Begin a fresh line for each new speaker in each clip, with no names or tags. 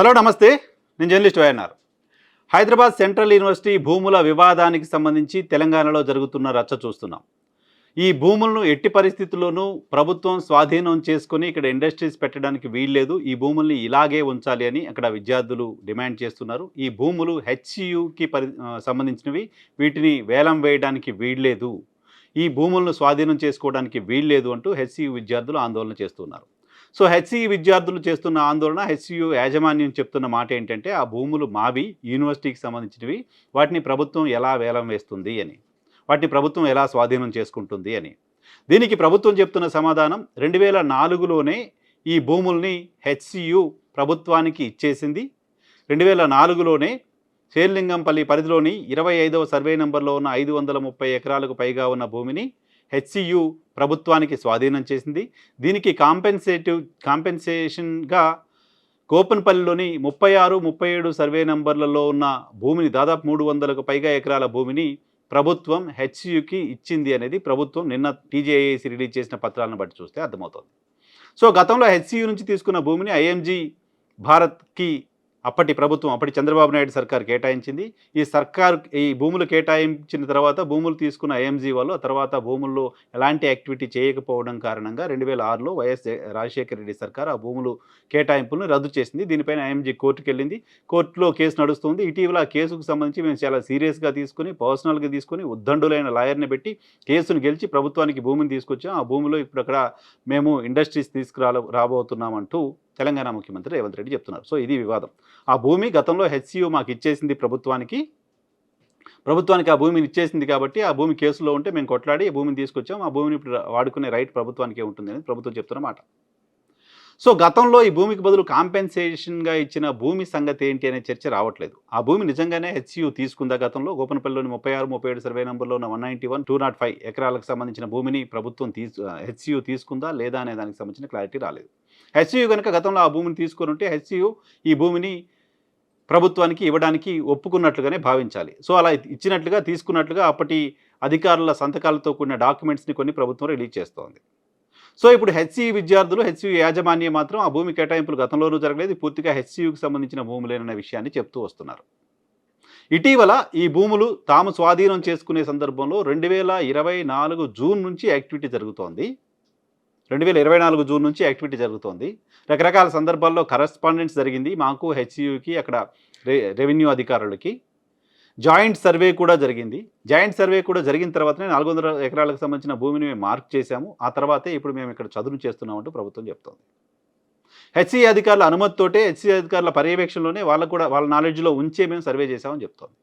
Hello నమస్తే. నేను journalist YNR. Hyderabad central university భూముల వివాదానికి సంబంధించి తెలంగాణలో జరుగుతున్న రచ్చ చూస్తున్నాం. ఈ భూములను ఎట్టి పరిస్థితుల్లోనూ ప్రభుత్వం స్వాధీనం చేసుకుని ఇక్కడ ఇండస్ట్రీస్ పెట్టడానికి వీల్లేదు. ఈ భూముల్ని ఇలాగే ఉంచాలి అని అక్కడ విద్యార్థులు డిమాండ్ చేస్తున్నారు. ఈ భూములు హెచ్సియుకి పరి సంబంధించినవి. వీటిని వేలం వేయడానికి వీల్లేదు. ఈ భూములను స్వాధీనం చేసుకోవడానికి వీల్లేదు అంటూ హెచ్సియు విద్యార్థులు ఆందోళన చేస్తున్నారు. సో హెచ్సిఈ విద్యార్థులు చేస్తున్న ఆందోళన హెచ్సియు యాజమాన్యం చెప్తున్న మాట ఏంటంటే ఆ భూములు మావి యూనివర్సిటీకి సంబంధించినవి. వాటిని ప్రభుత్వం ఎలా వేలం వేస్తుంది అని. వాటిని ప్రభుత్వం ఎలా స్వాధీనం చేసుకుంటుంది అని. దీనికి ప్రభుత్వం చెప్తున్న సమాధానం రెండు వేల నాలుగులోనే ఈ భూముల్ని హెచ్సియు ప్రభుత్వానికి ఇచ్చేసింది. రెండు వేల నాలుగులోనే శేర్లింగంపల్లి పరిధిలోని ఇరవై ఐదవ సర్వే నెంబర్లో ఉన్న ఐదు వందల ముప్పై ఎకరాలకు పైగా ఉన్న భూమిని హెచ్సియు ప్రభుత్వానికి స్వాధీనం చేసింది. దీనికి కాంపెన్సేటివ్ కాంపెన్సేషన్గా కోపన్పల్లిలోని ముప్పై ఆరు ముప్పై ఏడు సర్వే నంబర్లలో ఉన్న భూమిని దాదాపు మూడు వందలకు పైగా ఎకరాల భూమిని ప్రభుత్వం హెచ్సియుకి ఇచ్చింది అనేది ప్రభుత్వం నిన్న టీజేఏసి రిలీజ్ చేసిన పత్రాలను బట్టి చూస్తే అర్థమవుతుంది. సో గతంలో హెచ్సియు నుంచి తీసుకున్న భూమిని ఐఎంజీ భారత్కి అప్పటి ప్రభుత్వం అప్పటి చంద్రబాబు నాయుడు సర్కార్ కేటాయించింది. ఈ సర్కార్ ఈ భూములు కేటాయించిన తర్వాత భూములు తీసుకున్న ఐఎంజీ వాళ్ళు ఆ తర్వాత భూముల్లో ఎలాంటి యాక్టివిటీ చేయకపోవడం కారణంగా రెండు వేల ఆరులో వైఎస్ రాజశేఖర రెడ్డి సర్కార్ ఆ భూములు కేటాయింపులను రద్దు చేసింది. దీనిపైన ఐఎంజీ కోర్టుకు వెళ్ళింది. కోర్టులో కేసు నడుస్తుంది. ఇటీవల ఆ కేసుకు సంబంధించి మేము చాలా సీరియస్గా తీసుకుని పర్సనల్గా తీసుకుని ఉద్దండులైన లాయర్ని పెట్టి కేసును గెలిచి ప్రభుత్వానికి భూమిని తీసుకొచ్చాం. ఆ భూమిలో ఇప్పుడు అక్కడ మేము ఇండస్ట్రీస్ తీసుకురా రాబోతున్నామంటూ తెలంగాణ ముఖ్యమంత్రి రేవంత్ రెడ్డి చెప్తున్నారు. సో ఇది వివాదం. ఆ భూమి గతంలో హెచ్సియు మాకు ఇచ్చేసింది ప్రభుత్వానికి ప్రభుత్వానికి ఆ భూమిని ఇచ్చేసింది కాబట్టి ఆ భూమి కేసులో ఉంటే మేము కొట్లాడి ఈ భూమిని తీసుకొచ్చాం. ఆ భూమిని ఇప్పుడు వాడుకునే రైట్ ప్రభుత్వానికే ఉంటుంది అని ప్రభుత్వం చెప్తున్న మాట. సో గతంలో ఈ భూమికి బదులు కాంపెన్సేషన్గా ఇచ్చిన భూమి సంగతి ఏంటి అనే చర్చ రావట్లేదు. ఆ భూమి నిజంగానే హెచ్సియు తీసుకుందా గతంలో? గోపనపల్లిలోని ముప్పై ఆరు ముప్పై ఏడు సర్వే నెంబర్లో ఉన్న one ninety one two nought five ఎకరాలకు సంబంధించిన భూమిని ప్రభుత్వం తీసు హెచ్సియు తీసుకుందా లేదా అనే దానికి సంబంధించిన క్లారిటీ రాలేదు. హెచ్సియు కనుక గతంలో ఆ భూమిని తీసుకొని ఉంటే హెచ్సియు ఈ భూమిని ప్రభుత్వానికి ఇవ్వడానికి ఒప్పుకున్నట్లుగానే భావించాలి. సో అలా ఇచ్చినట్లుగా తీసుకున్నట్లుగా అప్పటి అధికారుల సంతకాలతో కూడిన డాక్యుమెంట్స్ని కొన్ని ప్రభుత్వం రిలీజ్ చేస్తోంది. సో ఇప్పుడు హెచ్సియు విద్యార్థులు హెచ్సియు యాజమాన్యం మాత్రం ఆ భూమి కేటాయింపులు గతంలోనూ జరగలేదు పూర్తిగా హెచ్సియుకి సంబంధించిన భూములేనన్న విషయాన్ని చెప్తూ వస్తున్నారు. ఇటీవల ఈ భూములు తాము స్వాధీనం చేసుకునే సందర్భంలో రెండు వేల ఇరవై నాలుగు జూన్ నుంచి యాక్టివిటీ జరుగుతోంది. రెండు వేల ఇరవై నాలుగు జూన్ నుంచి యాక్టివిటీ జరుగుతోంది. రకరకాల సందర్భాల్లో కరస్పాండెన్స్ జరిగింది. మాకు హెచ్సియుకి అక్కడ రె రెవెన్యూ అధికారులకి. జాయింట్ సర్వే కూడా జరిగింది. జాయింట్ సర్వే కూడా జరిగిన తర్వాతనే నాలుగు వందల ఎకరాలకు సంబంధించిన భూమిని మేము మార్క్ చేశాము. ఆ తర్వాతే ఇప్పుడు మేము ఇక్కడ చదును చేస్తున్నామంటూ ప్రభుత్వం చెప్తోంది. హెచ్సిఏ అధికారుల అనుమతితోటే హెచ్సిఏ అధికారుల పర్యవేక్షణలోనే వాళ్ళకు కూడా వాళ్ళ నాలెడ్జ్లో ఉంచే మేము సర్వే చేశామని చెప్తోంది.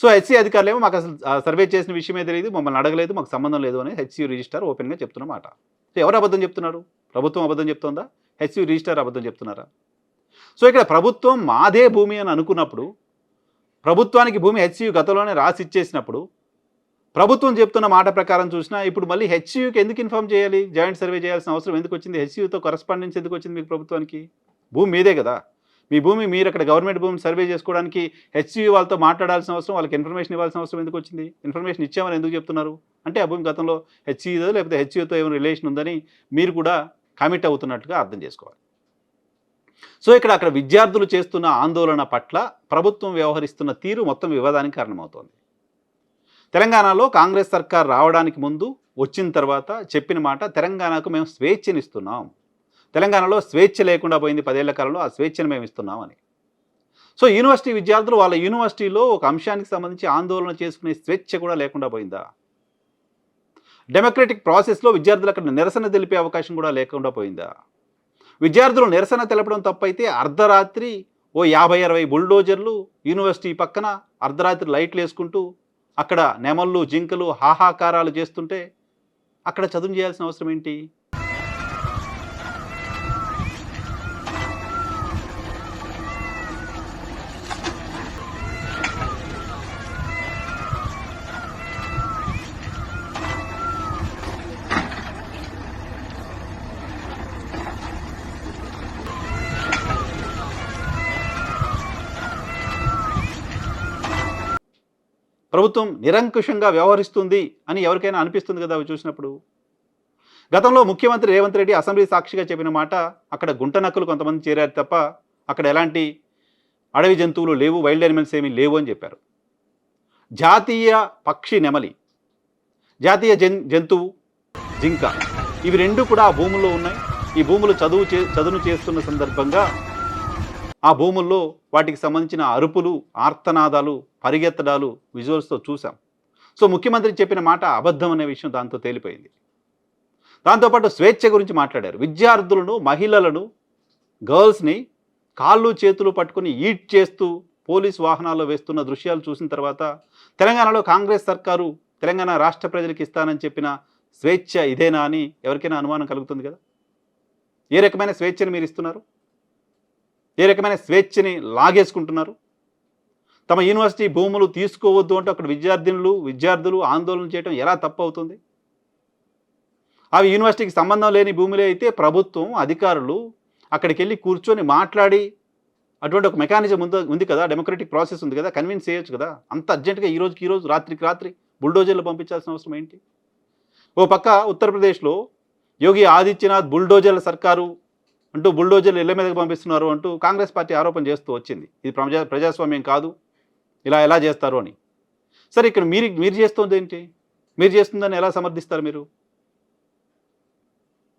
సో హెచ్సీ అధికారులు ఏమో మాకు అసలు సర్వే చేసిన విషయమే తెలియదు మమ్మల్ని అడగలేదు మాకు సంబంధం లేదు అని హెచ్సీ రిజిస్టార్ ఓపెన్గా చెప్తున్నమాట సో ఎవరు అబద్ధం చెప్తున్నారు? ప్రభుత్వం అబద్ధం చెప్తోందా? హెచ్సీ రిజిస్టార్ అబద్ధం చెప్తున్నారా? సో ఇక్కడ ప్రభుత్వం మాదే భూమి అని అనుకున్నప్పుడు ప్రభుత్వానికి భూమి హెచ్సియు గతంలోనే రాసి ఇచ్చేసినప్పుడు ప్రభుత్వం చెప్తున్న మాట ప్రకారం చూసినా ఇప్పుడు మళ్ళీ హెచ్సియుకి ఎందుకు ఇన్ఫామ్ చేయాలి? జాయింట్ సర్వే చేయాల్సిన అవసరం ఎందుకు వచ్చింది? హెచ్సియుతో కరస్పాండెన్స్ ఎందుకు వచ్చింది మీకు ప్రభుత్వానికి? భూమి మీదే కదా. మీ భూమి మీరు అక్కడ గవర్నమెంట్ భూమిని సర్వే చేసుకోవడానికి హెచ్సియు వాళ్ళతో మాట్లాడాల్సిన అవసరం వాళ్ళకి ఇన్ఫర్మేషన్ ఇవ్వాల్సిన అవసరం ఎందుకు వచ్చింది? ఇన్ఫర్మేషన్ ఇచ్చామని ఎందుకు చెప్తున్నారు? అంటే ఆ భూమి గతంలో హెచ్సియుదో లేకపోతే హెచ్సియుతో ఏమైనా రిలేషన్ ఉందని మీరు కూడా కమిట్ అవుతున్నట్టుగా అర్థం చేసుకోవాలి. సో ఇక్కడ అక్కడ విద్యార్థులు చేస్తున్న ఆందోళన పట్ల ప్రభుత్వం వ్యవహరిస్తున్న తీరు మొత్తం వివాదానికి కారణమవుతోంది. తెలంగాణలో కాంగ్రెస్ సర్కార్ రావడానికి ముందు వచ్చిన తర్వాత చెప్పిన మాట తెలంగాణకు మేము స్వేచ్ఛనిస్తున్నాం. తెలంగాణలో స్వేచ్ఛ లేకుండా పోయింది పదేళ్ళ కాలంలో ఆ స్వేచ్ఛను మేము ఇస్తున్నామని. సో యూనివర్సిటీ విద్యార్థులు వాళ్ళ యూనివర్సిటీలో ఒక అంశానికి సంబంధించి ఆందోళన చేసుకునే స్వేచ్ఛ కూడా లేకుండా పోయిందా? డెమోక్రటిక్ ప్రాసెస్లో విద్యార్థులు అక్కడ నిరసన తెలిపే అవకాశం కూడా లేకుండా పోయిందా? విద్యార్థులు నిరసన తెలపడం తప్పైతే అర్ధరాత్రి ఓ యాభై అరవై బుల్డోజర్లు యూనివర్సిటీ పక్కన అర్ధరాత్రి లైట్లు వేసుకుంటూ అక్కడ నెమళ్ళు జింకలు హాహాకారాలు చేస్తుంటే అక్కడ చదువు చేయాల్సిన అవసరం ఏంటి? ప్రభుత్వం నిరంకుశంగా వ్యవహరిస్తుంది అని ఎవరికైనా అనిపిస్తుంది కదా అవి చూసినప్పుడు? గతంలో ముఖ్యమంత్రి రేవంత్ రెడ్డి అసెంబ్లీ సాక్షిగా చెప్పిన మాట అక్కడ గుంట నక్కులు కొంతమంది చేరారు తప్ప అక్కడ ఎలాంటి అడవి జంతువులు లేవు వైల్డ్ యానిమల్స్ ఏమీ లేవు అని చెప్పారు. జాతీయ పక్షి నెమలి జాతీయ జన్ జంతువు జింక ఇవి రెండు కూడా ఆ భూముల్లో ఉన్నాయి. ఈ భూములు చదువు చే చదును చేస్తున్న సందర్భంగా ఆ భూముల్లో వాటికి సంబంధించిన అరుపులు ఆర్తనాదాలు పరిగెత్తడాలు విజువల్స్తో చూసాం సో ముఖ్యమంత్రి చెప్పిన మాట అబద్ధం అనే విషయం దాంతో తేలిపోయింది. దాంతోపాటు స్వేచ్ఛ గురించి మాట్లాడారు. విద్యార్థులను మహిళలను గర్ల్స్ని కాళ్ళు చేతులు పట్టుకుని ఈట్ చేస్తూ పోలీస్ వాహనాల్లో వేస్తున్న దృశ్యాలు చూసిన తర్వాత తెలంగాణలో కాంగ్రెస్ సర్కారు తెలంగాణ రాష్ట్ర ప్రజలకు ఇస్తానని చెప్పిన స్వేచ్ఛ ఇదేనా అని ఎవరికైనా అనుమానం కలుగుతుంది కదా? ఏ రకమైన స్వేచ్ఛను మీరు ఇస్తున్నారు? ఏ రకమైన స్వేచ్ఛని లాగేసుకుంటున్నారు? తమ యూనివర్సిటీ భూములు తీసుకోవద్దు అంటే అక్కడ విద్యార్థినులు విద్యార్థులు ఆందోళన చేయడం ఎలా తప్పు అవుతుంది అవి యూనివర్సిటీకి సంబంధం లేని భూములే అయితే ప్రభుత్వం అధికారులు అక్కడికి వెళ్ళి కూర్చొని మాట్లాడి అటువంటి ఒక మెకానిజం ఉంది ఉంది కదా? డెమోక్రటిక్ ప్రాసెస్ ఉంది కదా? కన్విన్స్ చేయొచ్చు కదా? అంత అర్జెంటుగా ఈ రోజుకి ఈ రోజు రాత్రికి రాత్రి బుల్డోజర్లు పంపించాల్సిన అవసరం ఏంటి? ఓ పక్క ఉత్తరప్రదేశ్లో యోగి ఆదిత్యనాథ్ బుల్డోజర్ల సర్కారు అంటూ బుల్డోజర్లు ఇళ్ళ మీదకి పంపిస్తున్నారు అంటూ కాంగ్రెస్ పార్టీ ఆరోపణ చేస్తూ వచ్చింది. ఇది ప్రజా ప్రజాస్వామ్యం కాదు. ఇలా ఎలా చేస్తారు అని. సరే ఇక్కడ మీరు మీరు చేస్తుంది ఏంటి? మీరు చేస్తుందని ఎలా సమర్థిస్తారు మీరు?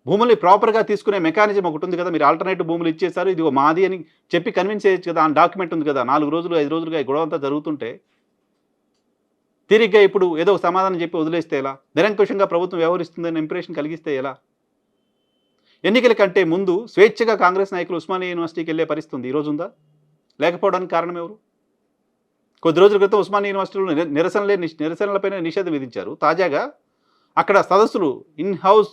భూముల్ని ప్రాపర్గా తీసుకునే మెకానిజం ఒకటి ఉంది కదా మీరు ఆల్టర్నేటివ్ భూములు ఇచ్చేసారు ఇది మాది అని చెప్పి కన్విన్స్ చేయొచ్చు కదా ఆ డాక్యుమెంట్ ఉంది కదా నాలుగు రోజులు ఐదు రోజులుగా ఈ గొడవ అంతా జరుగుతుంటే తిరిగ్గా ఇప్పుడు ఏదో సమాధానం చెప్పి వదిలేస్తే ఎలా? నిరంకుశంగా ప్రభుత్వం వ్యవహరిస్తుందని ఇంప్రెషన్ కలిగిస్తే ఎలా? ఎన్నికల కంటే ముందు స్వేచ్ఛగా కాంగ్రెస్ నాయకులు ఉస్మానియా యూనివర్సిటీకి వెళ్ళే పరిస్థితి ఉంది. ఈ ఉందా? లేకపోవడానికి కారణం ఎవరు? కొద్ది రోజుల క్రితం ఉస్మానియా యూనివర్సిటీలో నిరసనలే నిరసనలపైన నిషేధం విధించారు. తాజాగా అక్కడ సదస్సులు ఇన్ హౌస్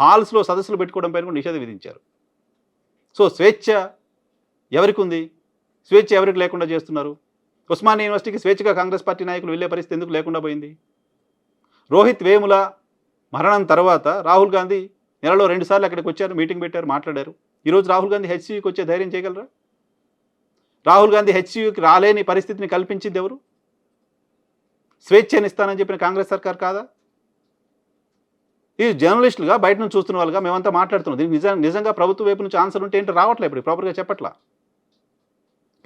హాల్స్లో సదస్సులు పెట్టుకోవడం పైన కూడా నిషేధం విధించారు. సో స్వేచ్ఛ ఎవరికి ఉంది? స్వేచ్ఛ ఎవరికి లేకుండా చేస్తున్నారు? ఉస్మానియా యూనివర్సిటీకి స్వేచ్ఛగా కాంగ్రెస్ పార్టీ నాయకులు వెళ్ళే పరిస్థితి ఎందుకు లేకుండా పోయింది? రోహిత్ వేముల మరణం తర్వాత రాహుల్ గాంధీ నెలలో రెండుసార్లు అక్కడికి వచ్చారు మీటింగ్ పెట్టారు మాట్లాడారు. ఈరోజు రాహుల్ గాంధీ హెచ్సియుకి వచ్చే ధైర్యం చేయగలరా? రాహుల్ గాంధీ హెచ్సియుకి రాలేని పరిస్థితిని కల్పించింది ఎవరు? స్వేచ్ఛనిస్తానని చెప్పిన కాంగ్రెస్ సర్కార్ కాదా? ఈ జర్నలిస్టులుగా బయట నుంచి చూస్తున్న వాళ్ళుగా మేమంతా మాట్లాడుతున్నాం. దీనికి నిజంగా నిజంగా ప్రభుత్వ వైపు నుంచి ఆన్సర్ ఉంటే ఏంటో రావట్లేదు ఇప్పుడు ప్రాపర్గా చెప్పట్లా?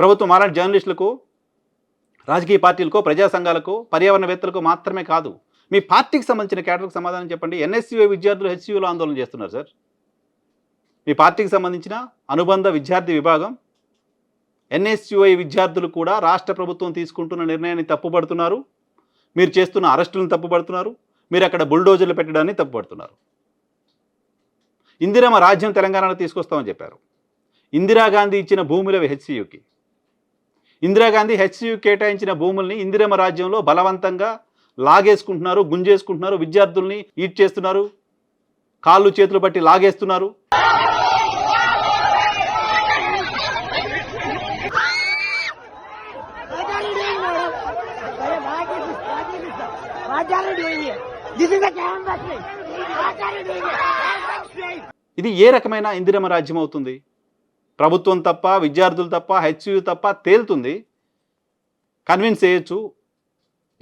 ప్రభుత్వం అలాంటి జర్నలిస్టులకు రాజకీయ పార్టీలకు ప్రజా సంఘాలకు పర్యావరణవేత్తలకు మాత్రమే కాదు. మీ పార్టీకి సంబంధించిన కేటర్కి సమాధానం చెప్పండి. ఎన్ఎస్యుఐ విద్యార్థులు హెచ్సియులో ఆందోళన చేస్తున్నారు సార్. మీ పార్టీకి సంబంధించిన అనుబంధ విద్యార్థి విభాగం ఎన్ఎస్యుఐ విద్యార్థులు కూడా రాష్ట్ర ప్రభుత్వం తీసుకుంటున్న నిర్ణయాన్ని తప్పుపడుతున్నారు. మీరు చేస్తున్న అరెస్టులను తప్పుపడుతున్నారు. మీరు అక్కడ బుల్డోజర్లు పెట్టడాన్ని తప్పుపడుతున్నారు. ఇందిరమ రాజ్యం తెలంగాణలో తీసుకొస్తామని చెప్పారు. ఇందిరాగాంధీ ఇచ్చిన భూములు హెచ్సియుకి. ఇందిరాగాంధీ హెచ్సియు కేటాయించిన భూముల్ని ఇందిరమ రాజ్యంలో బలవంతంగా లాగేసుకుంటున్నారు గుంజేసుకుంటున్నారు విద్యార్థుల్ని ఈడ్ చేస్తున్నారు కాళ్ళు చేతులు బట్టి లాగేస్తున్నారు. ఇది ఏ రకమైన ఇందిరమ రాజ్యం అవుతుంది? ప్రభుత్వం తప్ప విద్యార్థులు తప్ప హెచ్యు తప్ప తేలుతుంది. కన్విన్స్ చేయొచ్చు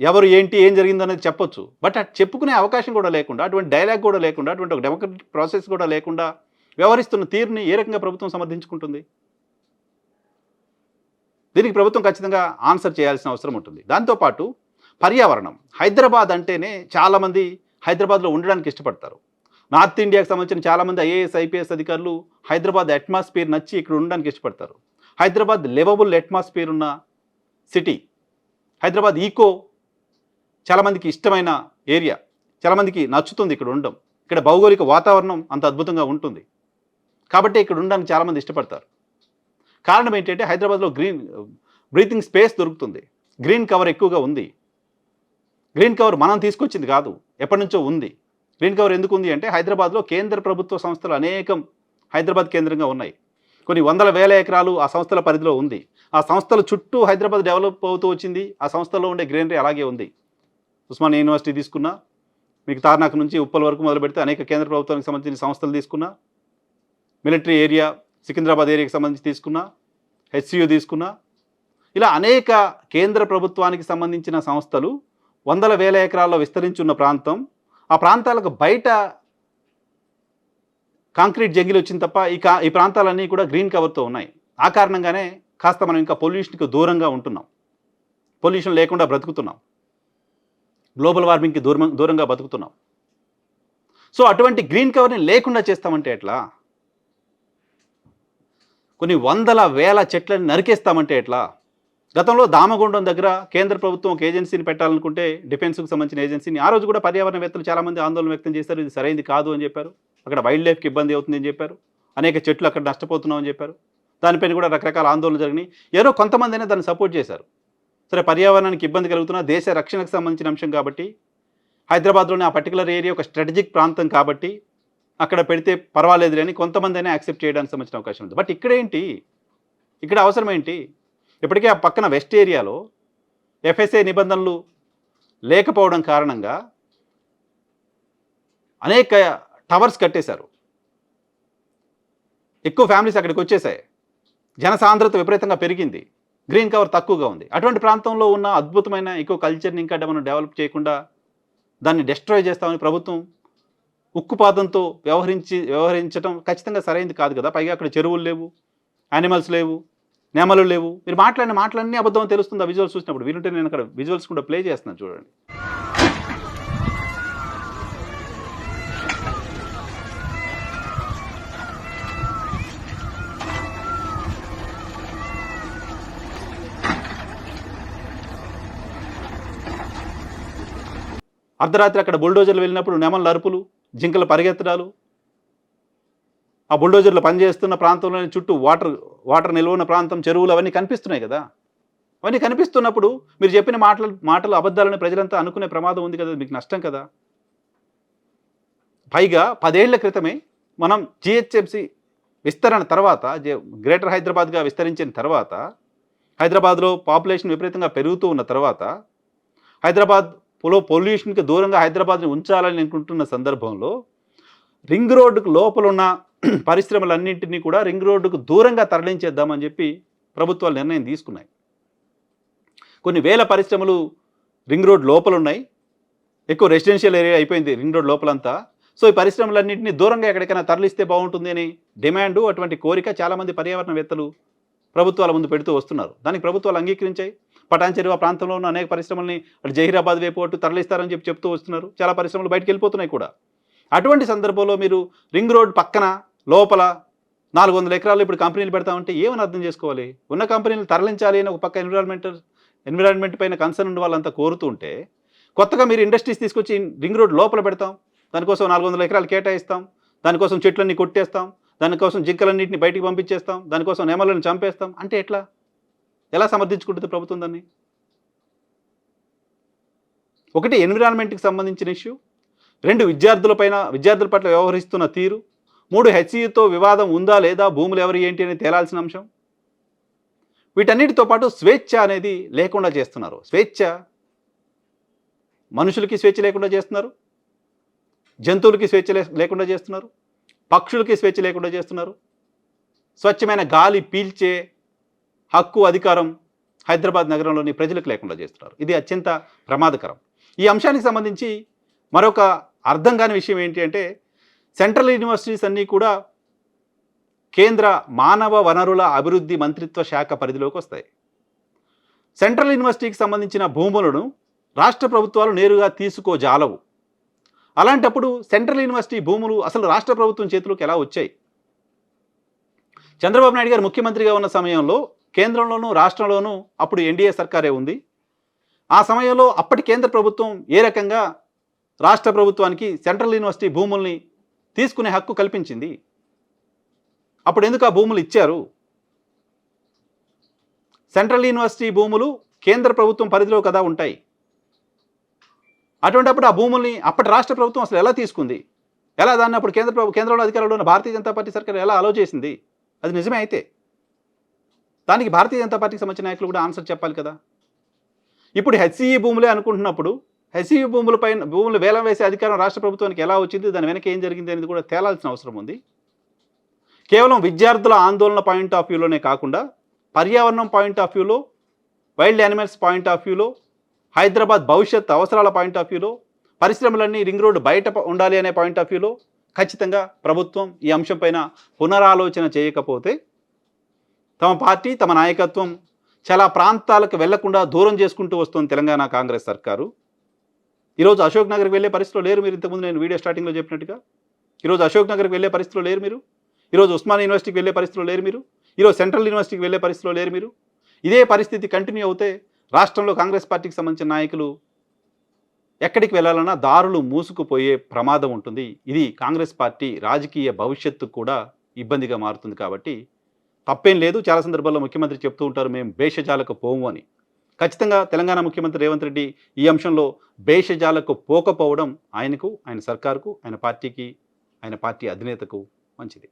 ఎవరు ఏంటి ఏం జరిగిందనేది చెప్పొచ్చు. బట్ అటు చెప్పుకునే అవకాశం కూడా లేకుండా అటువంటి డైలాగ్ కూడా లేకుండా అటువంటి ఒక డెమోక్రటిక్ ప్రాసెస్ కూడా లేకుండా వ్యవహరిస్తున్న తీరుని ఏ రకంగా ప్రభుత్వం సమర్థించుకుంటుంది? దీనికి ప్రభుత్వం ఖచ్చితంగా ఆన్సర్ చేయాల్సిన అవసరం ఉంటుంది. దాంతోపాటు పర్యావరణం. హైదరాబాద్ అంటేనే చాలామంది హైదరాబాద్లో ఉండడానికి ఇష్టపడతారు. నార్త్ ఇండియాకి సంబంధించిన చాలామంది ఐఏఎస్ ఐపీఎస్ అధికారులు హైదరాబాద్ అట్మాస్ఫియర్ నచ్చి ఇక్కడ ఉండడానికి ఇష్టపడతారు. హైదరాబాద్ లివబుల్ అట్మాస్ఫియర్ ఉన్న సిటీ హైదరాబాద్ ఈకో చాలామందికి ఇష్టమైన ఏరియా చాలామందికి నచ్చుతుంది ఇక్కడ ఉండడం. ఇక్కడ భౌగోళిక వాతావరణం అంత అద్భుతంగా ఉంటుంది. కాబట్టి ఇక్కడ ఉండడానికి చాలామంది ఇష్టపడతారు. కారణం ఏంటంటే హైదరాబాద్లో గ్రీన్ బ్రీతింగ్ స్పేస్ దొరుకుతుంది. గ్రీన్ కవర్ ఎక్కువగా ఉంది. గ్రీన్ కవర్ మనం తీసుకొచ్చింది కాదు ఎప్పటి నుంచో ఉంది. గ్రీన్ కవర్ ఎందుకు ఉంది అంటే హైదరాబాద్లో కేంద్ర ప్రభుత్వ సంస్థలు అనేకం హైదరాబాద్ కేంద్రంగా ఉన్నాయి. కొన్ని వందల వేల ఎకరాలు ఆ సంస్థల పరిధిలో ఉంది. ఆ సంస్థల చుట్టూ హైదరాబాద్ డెవలప్ అవుతూ వచ్చింది. ఆ సంస్థల్లో ఉండే గ్రీనరీ అలాగే ఉంది. ఉస్మానియా యూనివర్సిటీ తీసుకున్నా మీకు తార్నాక్ నుంచి ఉప్పల్ వరకు మొదలు పెడితే అనేక కేంద్ర ప్రభుత్వానికి సంబంధించిన సంస్థలు తీసుకున్నా మిలిటరీ ఏరియా సికింద్రాబాద్ ఏరియాకి సంబంధించి తీసుకున్నా హెచ్సియు తీసుకున్నా ఇలా అనేక కేంద్ర ప్రభుత్వానికి సంబంధించిన సంస్థలు వందల వేల ఎకరాల్లో విస్తరించున్న ప్రాంతం ఆ ప్రాంతాలకు బయట కాంక్రీట్ జంగిలు వచ్చింది తప్ప ఈ కా ఈ ప్రాంతాలన్నీ కూడా గ్రీన్ కవర్తో ఉన్నాయి. ఆ కారణంగానే కాస్త మనం ఇంకా పొల్యూషన్కి దూరంగా ఉంటున్నాం. పొల్యూషన్ లేకుండా బ్రతుకుతున్నాం. గ్లోబల్ వార్మింగ్కి దూరం దూరంగా బతుకుతున్నాం. సో అటువంటి గ్రీన్ కవర్ని లేకుండా చేస్తామంటే ఎట్లా? కొన్ని వందల వేల చెట్లను నరికేస్తామంటే ఎట్లా? గతంలో దామగుండం దగ్గర కేంద్ర ప్రభుత్వం ఒక ఏజెన్సీని పెట్టాలనుకుంటే డిఫెన్స్కి సంబంధించిన ఏజెన్సీని ఆ రోజు కూడా పర్యావరణవేత్తలు చాలామంది ఆందోళన వ్యక్తం చేశారు. ఇది సరైనది కాదు అని చెప్పారు. అక్కడ వైల్డ్ లైఫ్కి ఇబ్బంది అవుతుందని చెప్పారు. అనేక చెట్లు అక్కడ నష్టపోతున్నామని చెప్పారు. దానిపైన కూడా రకరకాల ఆందోళన జరిగినాయి. ఏదో కొంతమంది అయినా దాన్ని సపోర్ట్ చేశారు. సరే పర్యావరణానికి ఇబ్బంది కలుగుతున్న దేశ రక్షణకు సంబంధించిన అంశం కాబట్టి హైదరాబాద్లోని ఆ పర్టికులర్ ఏరియా ఒక స్ట్రాటజిక్ ప్రాంతం కాబట్టి అక్కడ పెడితే పర్వాలేదు అని కొంతమంది అయినా యాక్సెప్ట్ చేయడానికి సంబంధించిన అవకాశం ఉంది. బట్ ఇక్కడేంటి ఇక్కడ అవసరం ఏంటి? ఇప్పటికే ఆ పక్కన వెస్ట్ ఏరియాలో ఎఫ్ఎస్ఏ నిబంధనలు లేకపోవడం కారణంగా అనేక టవర్స్ కట్టేశారు. ఎక్కువ ఫ్యామిలీస్ అక్కడికి వచ్చేసాయి జనసాంద్రత విపరీతంగా పెరిగింది. గ్రీన్ కవర్ తక్కువగా ఉంది. అటువంటి ప్రాంతంలో ఉన్న అద్భుతమైన ఎక్కువ కల్చర్ని ఇంకా మనం డెవలప్ చేయకుండా దాన్ని డిస్ట్రాయ్ చేస్తామని ప్రభుత్వం ఉక్కుపాదంతో వ్యవహరించి వ్యవహరించడం ఖచ్చితంగా సరైనది కాదు కదా. పైగా అక్కడ చెరువులు లేవు యానిమల్స్ లేవు నెమలు లేవు. మీరు మాట్లాడిన మాటలన్నీ అబద్ధం తెలుస్తుంది ఆ విజువల్స్ చూసినప్పుడు. వీలుంటే నేను అక్కడ విజువల్స్ కూడా ప్లే చేస్తున్నాను చూడండి. అర్ధరాత్రి అక్కడ బుల్డోజర్లు వెళ్ళినప్పుడు నెమల అరుపులు జింకల పరిగెత్తడాలు. ఆ బుల్డోజర్లు పనిచేస్తున్న ప్రాంతంలోని చుట్టూ వాటర్ వాటర్ నిల్వ ఉన్న ప్రాంతం చెరువులు అవన్నీ కనిపిస్తున్నాయి కదా. అవన్నీ కనిపిస్తున్నప్పుడు మీరు చెప్పిన మాటలు మాటలు అబద్ధాలని ప్రజలంతా అనుకునే ప్రమాదం ఉంది కదా మీకు నష్టం కదా. పైగా పదేళ్ళ క్రితమే మనం జిహెచ్ఎంసి విస్తరణ తర్వాత జే- గ్రేటర్ హైదరాబాద్గా విస్తరించిన తర్వాత హైదరాబాద్లో పాపులేషన్ విపరీతంగా పెరుగుతూ ఉన్న తర్వాత హైదరాబాద్ పొలో పొల్యూషన్కి దూరంగా హైదరాబాద్ని ఉంచాలని అనుకుంటున్న సందర్భంలో రింగ్ రోడ్డుకు లోపల ఉన్న పరిశ్రమలన్నింటినీ కూడా రింగ్ రోడ్డుకు దూరంగా తరలించేద్దామని చెప్పి ప్రభుత్వాలు నిర్ణయం తీసుకున్నాయి. కొన్ని వేల పరిశ్రమలు రింగ్ రోడ్ లోపల ఉన్నాయి ఎక్కువ రెసిడెన్షియల్ ఏరియా అయిపోయింది రింగ్ రోడ్ లోపలంతా. సో ఈ పరిశ్రమలన్నింటినీ దూరంగా ఎక్కడికైనా తరలిస్తే బాగుంటుంది అని డిమాండు అటువంటి కోరిక చాలామంది పర్యావరణవేత్తలు ప్రభుత్వాల ముందు పెడుతూ వస్తున్నారు. దానికి ప్రభుత్వాలు అంగీకరించాయి. పటాన్ చెరువు ఆ ప్రాంతంలో ఉన్న అనేక పరిశ్రమల్ని అటు జహీరాబాద్ వైపు అటు తరలిస్తారని చెప్పి చెప్తూ వస్తున్నారు. చాలా పరిశ్రమలు బయటకు వెళ్ళిపోతున్నాయి కూడా. అటువంటి సందర్భంలో మీరు రింగ్ రోడ్ పక్కన లోపల నాలుగు వందల ఎకరాలు ఇప్పుడు కంపెనీలు పెడతామంటే ఏమని అర్థం చేసుకోవాలి? ఉన్న కంపెనీలు తరలించాలి అని ఒక పక్క ఎన్విరాన్మెంట్ ఎన్విరాన్మెంట్ పైన కన్సర్న్ ఉన్న వాళ్ళంతా కోరుతూ ఉంటే కొత్తగా మీరు ఇండస్ట్రీస్ తీసుకొచ్చి రింగ్ రోడ్ లోపల పెడతాం. దానికోసం నాలుగు వందల ఎకరాలు కేటాయిస్తాం. దానికోసం చెట్లన్నీ కొట్టేస్తాం. దానికోసం జింకలన్నింటిని బయటికి పంపించేస్తాం. దానికోసం నెమలను చంపేస్తాం. అంటే ఎట్లా? ఎలా సమర్థించుకుంటుంది ప్రభుత్వం దాన్ని? ఒకటి ఎన్విరాన్మెంట్కి సంబంధించిన ఇష్యూ. రెండు విద్యార్థులపైన విద్యార్థుల పట్ల వ్యవహరిస్తున్న తీరు. మూడు హెచ్ఈతో వివాదం ఉందా లేదా భూములు ఎవరు ఏంటి అని తేలాల్సిన అంశం. వీటన్నిటితో పాటు స్వేచ్ఛ అనేది లేకుండా చేస్తున్నారు. స్వేచ్ఛ. మనుషులకి స్వేచ్ఛ లేకుండా చేస్తున్నారు. జంతువులకి స్వేచ్ఛ లే- లేకుండా చేస్తున్నారు. పక్షులకి స్వేచ్ఛ లేకుండా చేస్తున్నారు. స్వచ్ఛమైన గాలి పీల్చే హక్కు అధికారం హైదరాబాద్ నగరంలోని ప్రజలకు లేకుండా చేస్తున్నారు. ఇది అత్యంత ప్రమాదకరం. ఈ అంశానికి సంబంధించి మరొక అర్థం కాని విషయం ఏంటి అంటే సెంట్రల్ యూనివర్సిటీస్ అన్నీ కూడా కేంద్ర మానవ వనరుల అభివృద్ధి మంత్రిత్వ శాఖ పరిధిలోకి వస్తాయి. సెంట్రల్ యూనివర్సిటీకి సంబంధించిన భూములను రాష్ట్ర ప్రభుత్వాలు నేరుగా తీసుకోజాలవు. అలాంటప్పుడు సెంట్రల్ యూనివర్సిటీ భూములు అసలు రాష్ట్ర ప్రభుత్వం చేతిలోకి ఎలా వచ్చాయి? చంద్రబాబు నాయుడు గారు ముఖ్యమంత్రిగా ఉన్న సమయంలో కేంద్రంలోనూ రాష్ట్రంలోనూ అప్పుడు ఎన్డీఏ సర్కారే ఉంది. ఆ సమయంలో అప్పటి కేంద్ర ప్రభుత్వం ఏ రకంగా రాష్ట్ర ప్రభుత్వానికి సెంట్రల్ యూనివర్సిటీ భూముల్ని తీసుకునే హక్కు కల్పించింది? అప్పుడు ఎందుకు ఆ భూములు ఇచ్చారు? సెంట్రల్ యూనివర్సిటీ భూములు కేంద్ర ప్రభుత్వం పరిధిలో కదా ఉంటాయి. అటువంటిప్పుడు ఆ భూముల్ని అప్పటి రాష్ట్ర ప్రభుత్వం అసలు ఎలా తీసుకుంది? ఎలా దాన్ని అప్పుడు కేంద్ర ప్రభు కేంద్రంలో అధికారంలో ఉన్న భారతీయ జనతా పార్టీ సర్కార్ ఎలా ఆలోచించింది? అది నిజమే అయితే. దానికి భారతీయ జనతా పార్టీకి సంబంధించిన నాయకులు కూడా ఆన్సర్ చెప్పాలి కదా. ఇప్పుడు హెచ్సిఈ భూములే అనుకుంటున్నప్పుడు హెచ్సిఈ భూములపైన భూములు వేలం వేసే అధికారం రాష్ట్ర ప్రభుత్వానికి ఎలా వచ్చింది దాని వెనక ఏం జరిగింది అనేది కూడా తేలాల్సిన అవసరం ఉంది. కేవలం విద్యార్థుల ఆందోళన పాయింట్ ఆఫ్ వ్యూలోనే కాకుండా పర్యావరణం పాయింట్ ఆఫ్ వ్యూలో వైల్డ్ యానిమల్స్ పాయింట్ ఆఫ్ వ్యూలో హైదరాబాద్ భవిష్యత్ అవసరాల పాయింట్ ఆఫ్ వ్యూలో పరిశ్రమలన్నీ రింగ్ రోడ్డు బయట ఉండాలి అనే పాయింట్ ఆఫ్ వ్యూలో ఖచ్చితంగా ప్రభుత్వం ఈ అంశంపైన పునరాలోచన చేయకపోతే తమ పార్టీ తమ నాయకత్వం చాలా ప్రాంతాలకు వెళ్ళకుండా దూరం చేసుకుంటూ వస్తుంది తెలంగాణ కాంగ్రెస్ సర్కారు. ఈరోజు అశోక్ నగర్కి వెళ్ళే పరిస్థితిలో లేరు మీరు ఇంతకుముందు నేను వీడియో స్టార్టింగ్లో చెప్పినట్టుగా. ఈరోజు అశోక్ నగర్కి వెళ్ళే పరిస్థితిలో లేరు మీరు. ఈరోజు ఉస్మాన్ యూనివర్సిటీకి వెళ్ళే పరిస్థితిలో లేరు మీరు. ఈరోజు సెంట్రల్ యూనివర్సిటీకి వెళ్ళే పరిస్థితిలో లేరు మీరు. ఇదే పరిస్థితి కంటిన్యూ అవుతే రాష్ట్రంలో కాంగ్రెస్ పార్టీకి సంబంధించిన నాయకులు ఎక్కడికి వెళ్ళాలన్నా దారులు మూసుకుపోయే ప్రమాదం ఉంటుంది. ఇది కాంగ్రెస్ పార్టీ రాజకీయ భవిష్యత్తు కూడా ఇబ్బందిగా మారుతుంది కాబట్టి తప్పేం లేదు. చాలా సందర్భాల్లో ముఖ్యమంత్రి చెప్తూ ఉంటారు మేము భేషజాలకు పోము అని. ఖచ్చితంగా తెలంగాణ ముఖ్యమంత్రి రేవంత్ రెడ్డి ఈ అంశంలో భేషజాలకు పోకపోవడం ఆయనకు ఆయన సర్కారుకు ఆయన పార్టీకి ఆయన పార్టీ అధినేతకు మంచిది.